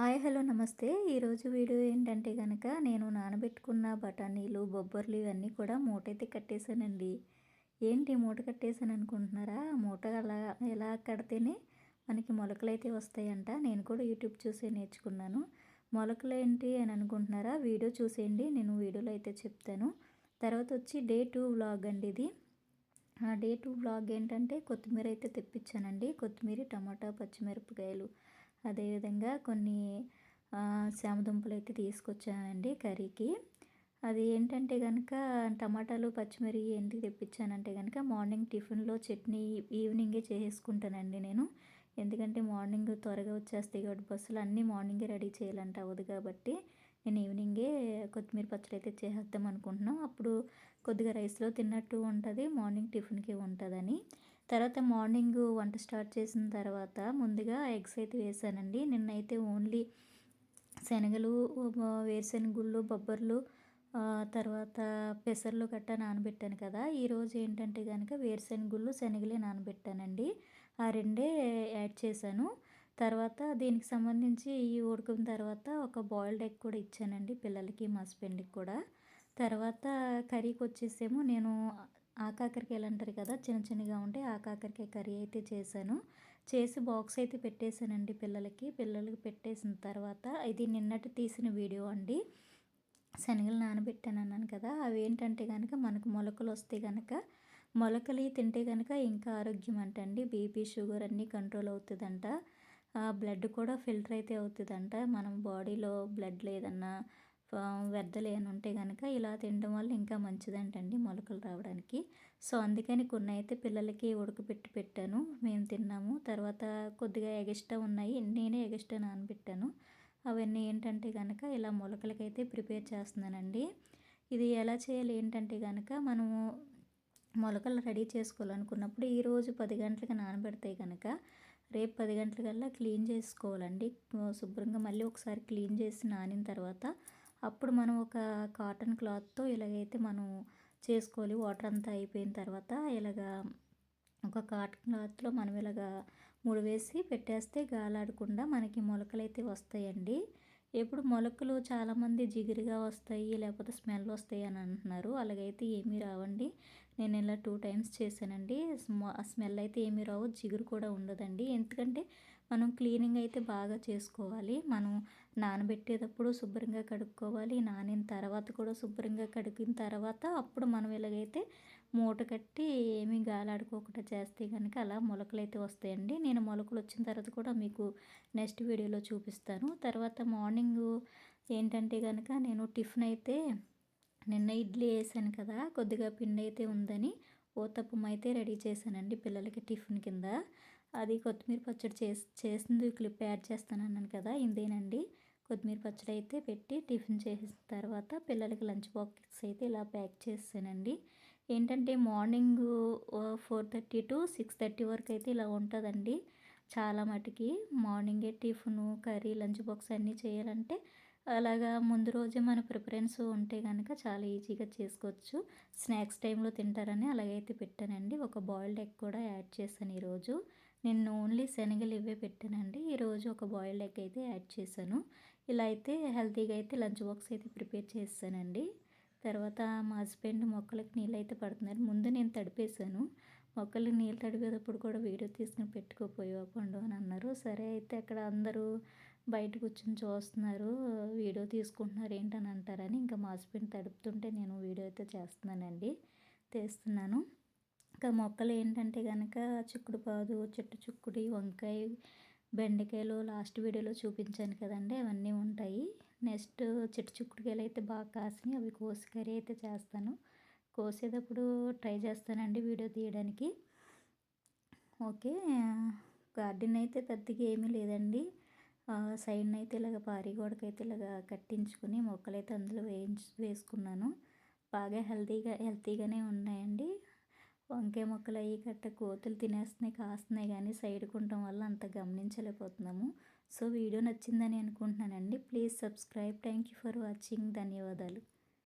Hi hello నమస్తే. ఈరోజు video ఏంటంటే కనుక నేను నానబెట్టుకున్న బఠానీలు బొబ్బర్లు ఇవన్నీ కూడా మూట అయితే కట్టేశానండి. ఏంటి మూట కట్టేశాను అనుకుంటున్నారా? మూట అలా ఎలా కడితేనే మనకి మొలకలు అయితే వస్తాయంట. నేను కూడా యూట్యూబ్ చూసి నేర్చుకున్నాను. మొలకలు ఏంటి అని అనుకుంటున్నారా? వీడియో చూసేయండి నేను వీడియోలో అయితే చెప్తాను. తర్వాత వచ్చి డే టూ వ్లాగ్ అండి ఇది. ఆ డే టూ వ్లాగ్ ఏంటంటే కొత్తిమీర అయితే తెప్పించానండి. కొత్తిమీర టమాటా పచ్చిమిరపకాయలు. అదేవిధంగా కొన్ని శామదుంపలు అయితే తీసుకొచ్చానండి కర్రీకి. అది ఏంటంటే కనుక టమాటాలు పచ్చిమిరి ఎందుకు తెప్పించానంటే కనుక మార్నింగ్ టిఫిన్లో చట్నీ ఈవినింగే చేసుకుంటానండి నేను. ఎందుకంటే మార్నింగ్ త్వరగా వచ్చేస్తాయి కాబట్టి బస్సులు అన్నీ మార్నింగే రెడీ చేయాలంట అవ్వదు కాబట్టి నేను ఈవినింగే కొత్తిమీర పచ్చడి అయితే చేసేద్దాం అనుకుంటున్నాం. అప్పుడు కొద్దిగా రైస్లో తిన్నట్టు ఉంటుంది మార్నింగ్ టిఫిన్కి ఉంటుందని. తర్వాత మార్నింగ్ వంట స్టార్ట్ చేసిన తర్వాత ముందుగా ఎగ్స్ అయితే వేసానండి. నిన్నైతే ఓన్లీ శనగలు వేరుశెనగుళ్ళు బొబ్బర్లు తర్వాత పెసర్లు గట్టా నానబెట్టాను కదా. ఈరోజు ఏంటంటే కనుక వేరుశెనగుళ్ళు శనగలే నానబెట్టానండి. ఆ రెండే యాడ్ చేశాను. తర్వాత దీనికి సంబంధించి ఈ ఉడకిన తర్వాత ఒక బాయిల్డ్ ఎగ్ కూడా ఇచ్చానండి పిల్లలకి మా హస్బెండ్కి కూడా. తర్వాత కర్రీకి వచ్చేసేమో నేను ఆకాకరకాయలు అంటారు కదా చిన్న చిన్నగా ఉంటే ఆకాకరకాయ కర్రీ అయితే చేశాను. చేసి బాక్స్ అయితే పెట్టేశానండి పిల్లలకి. పిల్లలకి పెట్టేసిన తర్వాత ఇది నిన్నటి తీసిన వీడియో అండి. శనగలు నానబెట్టాను అన్నాను కదా అవి ఏంటంటే కనుక మనకు మొలకలు వస్తే కనుక మొలకలు తింటే కనుక ఇంకా ఆరోగ్యం అంటండి. బీపీ షుగర్ అన్నీ కంట్రోల్ అవుతుందంట. బ్లడ్ కూడా ఫిల్టర్ అయితే అవుతుందంట. మనం బాడీలో బ్లడ్ లేదన్నా వ్యర్థాలు ఏమైనా ఉంటే కనుక ఇలా తినడం వల్ల ఇంకా మంచిదంటండి మొలకలు రావడానికి. సో అందుకని కొన్ని అయితే పిల్లలకి ఉడకపెట్టి పెట్టాను. మేము తిన్నాము. తర్వాత కొద్దిగా ఎగస్ట్రా ఉన్నాయి. నేనే ఎగస్ట్రా నానబెట్టాను. అవన్నీ ఏంటంటే కనుక ఇలా మొలకలకైతే ప్రిపేర్ చేస్తున్నానండి. ఇది ఎలా చేయాలి ఏంటంటే కనుక మనము మొలకలు రెడీ చేసుకోవాలనుకున్నప్పుడు ఈరోజు పది గంటలకు నానబెడతాయి కనుక రేపు పది గంటలకల్లా క్లీన్ చేసుకోవాలండి. శుభ్రంగా మళ్ళీ ఒకసారి క్లీన్ చేసి నానిన తర్వాత అప్పుడు మనం ఒక కాటన్ క్లాత్తో ఇలాగైతే మనం చేసుకోవాలి. వాటర్ అంతా అయిపోయిన తర్వాత ఇలాగా ఒక కాటన్ క్లాత్లో మనం ఇలాగా ముడివేసి పెట్టేస్తే గాలాడకుండా మనకి మొలకలు అయితే వస్తాయండి. ఎప్పుడు మొలకలు చాలామంది జిగురుగా వస్తాయి లేకపోతే స్మెల్ వస్తాయి అని అంటున్నారు. అలాగైతే ఏమీ రావండి. నేను ఇలా టూ టైమ్స్ చేశానండి. స్మెల్ అయితే ఏమీ రావు జిగురు కూడా ఉండదండి. ఎందుకంటే మనం క్లీనింగ్ అయితే బాగా చేసుకోవాలి. మనం నానబెట్టేటప్పుడు శుభ్రంగా కడుక్కోవాలి. నానిన తర్వాత కూడా శుభ్రంగా కడిగిన తర్వాత అప్పుడు మనం ఇలాగైతే మూట కట్టి ఏమీ గాలాడుకోకుండా చేస్తే కనుక అలా మొలకలు అయితే వస్తాయండి. నేను మొలకలు వచ్చిన తర్వాత కూడా మీకు నెక్స్ట్ వీడియోలో చూపిస్తాను. తర్వాత మార్నింగ్ ఏంటంటే కనుక నేను టిఫిన్ అయితే నిన్న ఇడ్లీ వేసాను కదా కొద్దిగా పిండి అయితే ఉందని ఊతప్పం అయితే రెడీ చేశానండి పిల్లలకి టిఫిన్ కింద. అది కొత్తిమీర పచ్చడి చేసి చేసింది క్లిప్ యాడ్ చేస్తాను అన్నాను కదా ఇదేనండి. కొత్తిమీర పచ్చడి అయితే పెట్టి టిఫిన్ చేసిన తర్వాత పిల్లలకి లంచ్ బాక్స్ అయితే ఇలా ప్యాక్ చేసానండి ఏంటంటే morning four thirty to six thirty వరకు అయితే ఇలా ఉంటుందండి. చాలా మటుకి మార్నింగే టిఫిన్ కర్రీ లంచ్ బాక్స్ అన్నీ చేయాలంటే అలాగా ముందు రోజే మన ప్రిఫరెన్స్ ఉంటే కనుక చాలా ఈజీగా చేసుకోవచ్చు. స్నాక్స్ టైంలో తింటారని అలాగైతే పెట్టానండి. ఒక బాయిల్డ్ ఎగ్ కూడా యాడ్ చేశాను ఈరోజు. నేను ఓన్లీ శనగలు ఇవే పెట్టానండి. ఈరోజు ఒక బాయిల్డ్ ఎగ్ అయితే యాడ్ చేశాను. ఇలా అయితే హెల్తీగా అయితే లంచ్ బాక్స్ అయితే ప్రిపేర్ చేస్తానండి. తర్వాత మా హస్బెండ్ మొక్కలకి నీళ్ళు అయితే పడుతున్నారు. ముందు నేను తడిపేశాను. మొక్కలు నీళ్ళు తడిపేటప్పుడు కూడా వీడియో తీసుకుని పెట్టుకోపోయావు పండు అని అన్నారు. సరే అయితే అక్కడ అందరూ బయట కూర్చొని చూస్తున్నారు వీడియో తీసుకుంటున్నారు ఏంటని అంటారని. ఇంకా మా హస్బెండ్ తడుపుతుంటే నేను వీడియో అయితే చేస్తున్నానండి. తీస్తున్నాను. ఇంకా మొక్కలు ఏంటంటే కనుక చిక్కుడు పాదు చెట్టు చిక్కుడు వంకాయ బెండకాయలు లాస్ట్ వీడియోలో చూపించాను కదండి. అవన్నీ ఉంటాయి. నెక్స్ట్ చెట్టు చిక్కుడుకాయలు అయితే బాగా కాసినాయి. అవి కోసి కర్రీ అయితే చేస్తాను. కోసేటప్పుడు ట్రై చేస్తానండి వీడియో తీయడానికి. ఓకే. గార్డెన్ అయితే పెద్దగా ఏమీ లేదండి. సైడ్న అయితే ఇలాగ పారి గోడకైతే ఇలాగ కట్టించుకుని మొక్కలైతే అందులో వేయించు వేసుకున్నాను. బాగా హెల్తీగా హెల్తీగానే ఉన్నాయండి. వంకాయ మొక్కలు అవి కట్ట కోతులు తినేస్తున్నాయి కాస్తున్నాయి కానీ సైడ్ ఉండటం వల్ల అంత గమనించలేకపోతున్నాము. సో వీడియో నచ్చిందని అనుకుంటున్నానండి. Please subscribe. Thank you for watching. ధన్యవాదాలు.